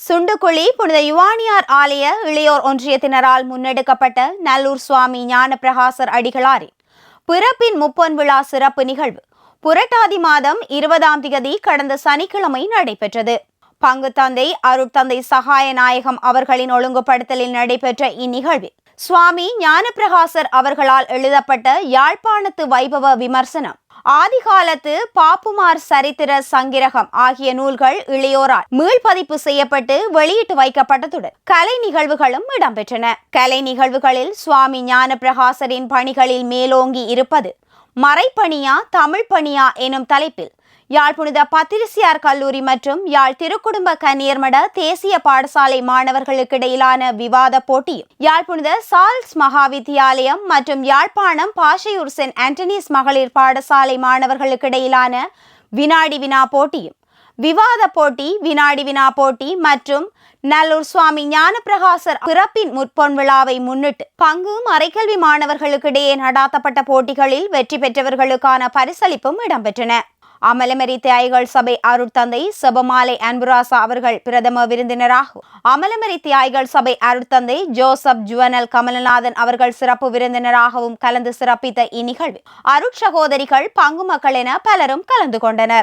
சுண்டுக்குழி புனித யுவானியார் ஆலய இளையோர் ஒன்றியத்தினரால் முன்னெடுக்கப்பட்ட நல்லூர் சுவாமி ஞானப்பிரகாசர் அடிகளாரின் பிறப்பின் முப்பொன் விழா சிறப்பு நிகழ்வு. புரட்டாதி மாதம் இருபதாம் திகதி கடந்த சனிக்கிழமை நடைபெற்றது. பங்கு தந்தை அருட்தந்தை சகாயநாயகம் அவர்களின் ஒழுங்குபடுத்தலில் நடைபெற்ற இந்நிகழ்வில் சுவாமி ஞானப்பிரகாசர் அவர்களால் எழுதப்பட்ட யாழ்ப்பாணத்து வைபவ விமர்சனம் ஆதிகாலத்து பாப்புமார் சரித்திர சங்கிரகம் ஆகிய நூல்கள் இளையோரால் மீள்பதிப்பு செய்யப்பட்டு வெளியிட்டு வைக்கப்பட்டதுடன் கலை நிகழ்வுகளும் இடம்பெற்றன. கலை நிகழ்வுகளில் சுவாமி ஞானப்பிரகாசரின் பணிகளில் மேலோங்கி இருப்பது மறைப்பணியா தமிழ் பணியா எனும் தலைப்பில் யாழ் புனித பத்திரிசியார் கல்லூரி மற்றும் யாழ் திருக்குடும்ப கன்னியர்மட தேசிய பாடசாலை மாணவர்களுக்கு இடையிலான விவாத போட்டியும் யாழ் புனித சால்ஸ் மகாவித்தியாலயம் மற்றும் யாழ்ப்பாணம் பாஷையூர் சென்ட் ஆண்டனிஸ் மகளிர் பாடசாலை மாணவர்களுக்கு இடையிலான வினாடி வினா போட்டியும் விவாத போட்டி வினாடி வினா போட்டி மற்றும் நல்லூர் சுவாமி ஞானப்பிரகாசர் பிறப்பின் முற்பொன் விழாவை முன்னிட்டு பங்கு மறைக்கல்வி மாணவர்களுக்கிடையே நடாத்தப்பட்ட போட்டிகளில் வெற்றி பெற்றவர்களுக்கான பரிசளிப்பும் இடம்பெற்றன. அமலமரி தியாய்கள் சபை அருட்தந்தை செபமாலை அன்புராசா அவர்கள் பிரதம விருந்தினராகவும் அமலமரி தியாய்கள் சபை அருட்தந்தை ஜோசப் ஜுவனல் கமலநாதன் அவர்கள் சிறப்பு விருந்தினராகவும் கலந்து சிறப்பித்த இந்நிகழ்வில் அருட்சகோதரிகள் பங்கு மக்கள் என பலரும் கலந்து கொண்டனர்.